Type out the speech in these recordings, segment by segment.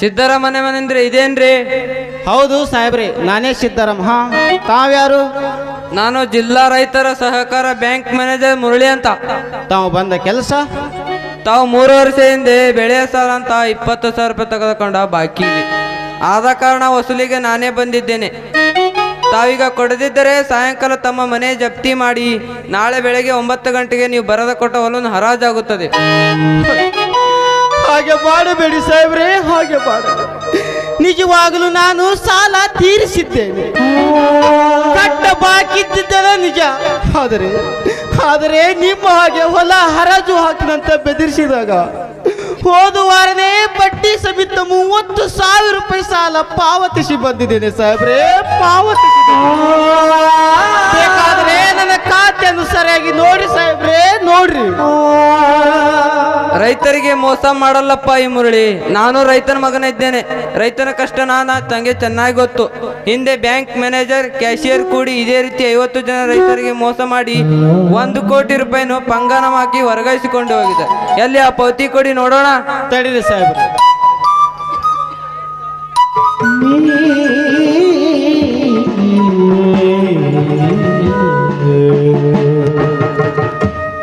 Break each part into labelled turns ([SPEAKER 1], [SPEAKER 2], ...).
[SPEAKER 1] ಸಿದ್ದರ ಮನೆ ಮನೆಂದ್ರೆ ಇದೇನ್ರಿ?
[SPEAKER 2] ಹೌದು ಸಾಹೇಬ್ರಿ ನಾನೇ ಸಿದ್ದರಾಮ. ಹಾ ತಾವ್ಯಾರು?
[SPEAKER 1] ನಾನು ಜಿಲ್ಲಾ ರೈತರ ಸಹಕಾರ ಬ್ಯಾಂಕ್ ಮ್ಯಾನೇಜರ್ ಮುರಳಿ ಅಂತ.
[SPEAKER 2] ತಾವು ಬಂದ ಕೆಲಸ?
[SPEAKER 1] ತಾವು ಮೂರು ವರ್ಷ ಹಿಂದೆ ಬೆಳೆ ಸಾಲ ಅಂತ ಇಪ್ಪತ್ತು ಸಾವಿರ ರೂಪಾಯಿ ತೆಗೆದುಕೊಂಡ ಬಾಕಿ ಇದೆ. ಆದ ಕಾರಣ ವಸೂಲಿಗೆ ನಾನೇ ಬಂದಿದ್ದೇನೆ. ತಾವೀಗ ಕೊಡದಿದ್ದರೆ ಸಾಯಂಕಾಲ ತಮ್ಮ ಮನೆ ಜಪ್ತಿ ಮಾಡಿ ನಾಳೆ ಬೆಳಗ್ಗೆ ಒಂಬತ್ತು ಗಂಟೆಗೆ ನೀವು ಬರದ ಕೊಟ್ಟ ಹೊಲನ್ನು ಹರಾಜಾಗುತ್ತದೆ.
[SPEAKER 2] ಹಾಗೆ ಮಾಡಬೇಡಿ ಸಾಹೇಬ್ರೆ, ಹಾಗೆ ಮಾಡಬೇಡಿ. ನಿಜವಾಗಲೂ ನಾನು ಸಾಲ ತೀರಿಸಿದ್ದೇನೆ. ಕಟ್ಟ ಬಾಕಿದ್ದಿದ್ದಲ್ಲ ನಿಜ. ಆದರೆ ಆದರೆ ನಿಮ್ಮ ಹಾಗೆ ಹೊಲ ಹರಾಜು ಹಾಕಿನಂತ ಬೆದರಿಸಿದಾಗ ಹೋದ ವಾರನೇ ಬಡ್ಡಿ ಸಮೇತ ಮೂವತ್ತು ಸಾವಿರ ರೂಪಾಯಿ ಸಾಲ ಪಾವತಿಸಿ ಬಂದಿದ್ದೇನೆ ಸಾಹೇಬ್ರೆ ಪಾವತಿಸಿ
[SPEAKER 1] ರೈತರಿಗೆ ಮೋಸ ಮಾಡಲ್ಲಪ್ಪ ಈ ಮುರಳಿ. ನಾನು ರೈತನ ಮಗನ ಇದ್ದೇನೆ ರೈತನ ಕಷ್ಟ ನಾನು ತಂಗೆ ಚೆನ್ನಾಗಿ ಗೊತ್ತು. ಹಿಂದೆ ಬ್ಯಾಂಕ್ ಮ್ಯಾನೇಜರ್ ಕ್ಯಾಶಿಯರ್ ಕೂಡಿ ಇದೇ ರೀತಿ ಐವತ್ತು ಜನ ರೈತರಿಗೆ ಮೋಸ ಮಾಡಿ ಒಂದು ಕೋಟಿ ರೂಪಾಯಿನ ಪಂಗನ ಹಾಕಿ ವರ್ಗಾಯಿಸಿಕೊಂಡು ಹೋಗಿದೆ. ಎಲ್ಲಿ ಆ ಪೌತಿ ಕೊಡಿ ನೋಡೋಣ.
[SPEAKER 2] ತಡೀರಿ ಸಾಹೇಬ್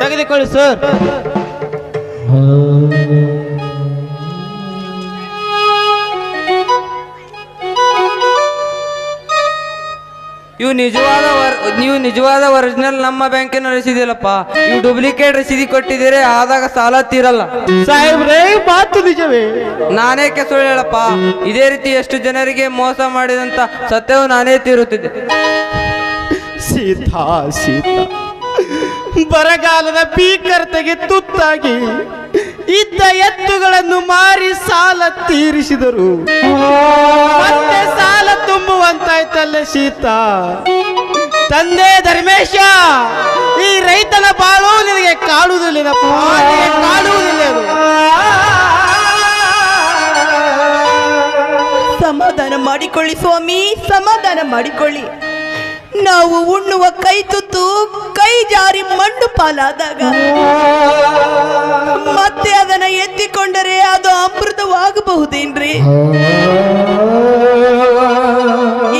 [SPEAKER 2] ತೆಗೆದುಕೊಳ್ಳಿ ಸರ್.
[SPEAKER 1] ಇವು ನಿಜವಾದ ವರ್ ನೀವು ನಿಜವಾದ ಒರಿಜಿನಲ್ ನಮ್ಮ ಬ್ಯಾಂಕಿನ ರಸೀದಿಲ್ಲಪ್ಪ ಇವು ಡೂಪ್ಲಿಕೇಟ್ ರಸೀದಿ ಕೊಟ್ಟಿದ್ದೀರಿ ಆದಾಗ ಸಾಲ ತೀರಲ್ಲ.
[SPEAKER 2] ನಾನೇ ಮಾತು ನಿಜವೇ?
[SPEAKER 1] ನಾನೇಕೆ ಸುಳ್ಳು ಹೇಳಪ್ಪ. ಇದೇ ರೀತಿ ಎಷ್ಟು ಜನರಿಗೆ ಮೋಸ ಮಾಡಿದಂತ ಸತ್ಯವು ನಾನೇ ತೀರುತ್ತಿದ್ದೆ.
[SPEAKER 2] ಸೀತಾ ಸೀತಾ. ಬರಗಾಲದ ಭೀಕರತೆಗೆ ತುತ್ತಾಗಿ ಇದ್ದ ಎತ್ತುಗಳನ್ನು ಮಾರಿ ಸಾಲ ತೀರಿಸಿದರು. ಮತ್ತೆ ಸಾಲ ತುಂಬುವಂತಾಯ್ತಲ್ಲ ಶೀತ. ತಂದೆ ಧರ್ಮೇಶ, ಈ ರೈತನ ಬಾಳು ನಿನಗೆ ಕಾಡುವುದಿಲ್ಲ ಅದು.
[SPEAKER 3] ಸಮಾಧಾನ ಮಾಡಿಕೊಳ್ಳಿ ಸ್ವಾಮಿ, ಸಮಾಧಾನ ಮಾಡಿಕೊಳ್ಳಿ. ನಾವು ಉಣ್ಣುವ ಕೈ ಪಾಲಾದಾಗ ಮತ್ತೆ ಅದನ್ನ ಎತ್ತಿಕೊಂಡರೆ ಅದು ಅಮೃತವಾಗಬಹುದೇನ್ರಿ?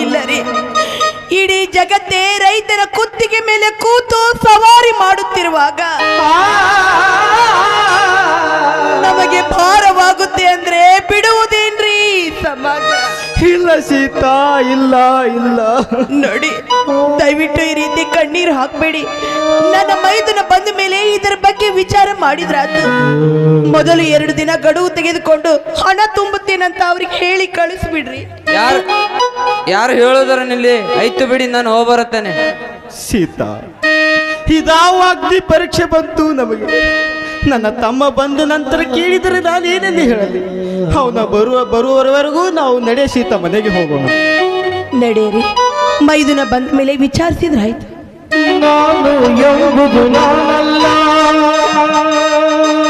[SPEAKER 3] ಇಲ್ಲ ರೀ ಇಡೀ ಜಗತ್ತೇ ರೈತರ ಕುತ್ತಿಗೆ ಮೇಲೆ ಕೂತು ಸವಾರಿ ಮಾಡುತ್ತಿರುವಾಗ ನಮಗೆ ಭಾರವಾಗುತ್ತೆ ಅಂದ್ರೆ ಬಿಡುವುದೇನ್ರಿ ಸಮಾಜ?
[SPEAKER 2] ಇಲ್ಲ ಸೀತಾ ಇಲ್ಲ ಇಲ್ಲ.
[SPEAKER 3] ನೋಡಿ ದಯವಿಟ್ಟು ಈ ರೀತಿ ಕಣ್ಣೀರು ಹಾಕ್ಬೇಡಿ. ನನ್ನ ಮೈದನ ಬಂದ ಮೇಲೆ ಇದರ ಬಗ್ಗೆ ವಿಚಾರ ಮಾಡಿದ್ರಾತು ಮೊದಲು ಎರಡು ದಿನ ಗಡುವು ತೆಗೆದುಕೊಂಡು ಹಣ ತುಂಬುತ್ತೇನಂತ ಅವ್ರಿಗೆ ಹೇಳಿ ಕಳಿಸ್ಬಿಡ್ರಿ.
[SPEAKER 1] ಯಾರು ಯಾರು ಹೇಳೋದರನಿಲ್ಲಿ ಆಯ್ತು ಬಿಡಿ ನಾನು ಹೋಗ್ಬರತ್ತೇನೆ.
[SPEAKER 2] ಸೀತಾ ಇದಾವ ಅಗ್ನಿ ಪರೀಕ್ಷೆ ಬಂತು ನಮಗೆ. ನನ್ನ ತಮ್ಮ ಬಂದ ನಂತರ ಕೇಳಿದರೆ ನಾನು ಏನೆಂದು ಹೇಳಲಿ? ಅವನ ಬರುವ ಬರುವವರೆಗೂ ನಾವು ನಡೆ ಸೀತಾ ಮನೆಗೆ ಹೋಗೋಣ.
[SPEAKER 3] ನಡೆಯಿರಿ. ಮೈದುನ ಬಂದ ಮೇಲೆ ವಿಚಾರಿಸಿದ್ರಾಯ್ತು.
[SPEAKER 2] ನಾನು ಎಂಬುದು ನಾನಲ್ಲ.